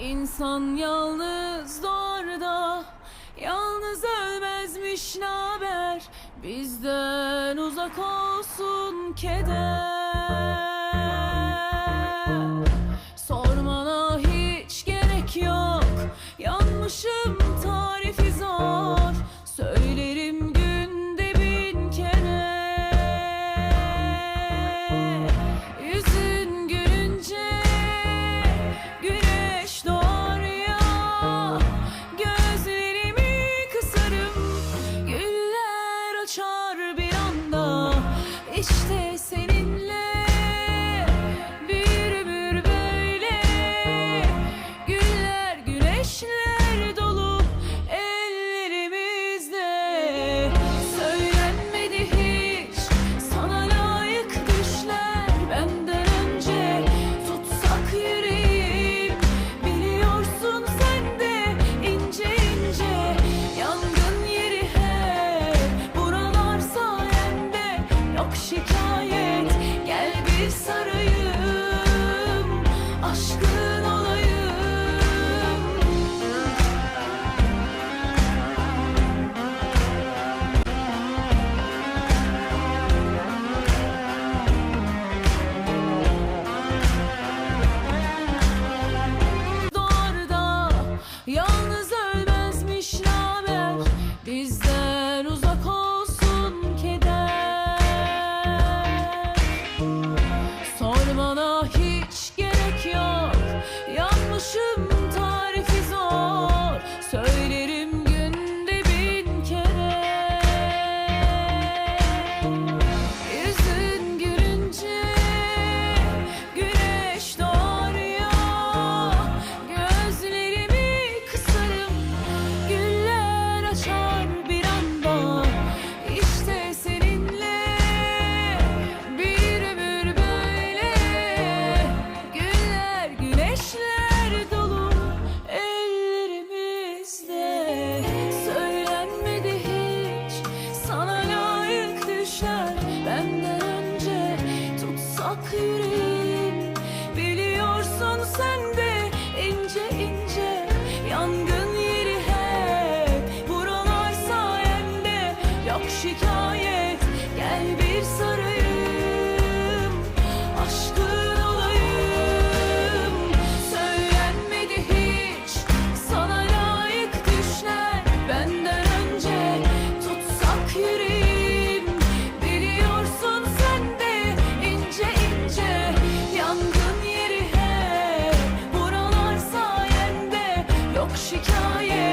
İnsan yalnız doğar da Yalnız ölmezmiş naber? Bizden uzak olsun keder. yaşar bir anda. İşte seni şikayet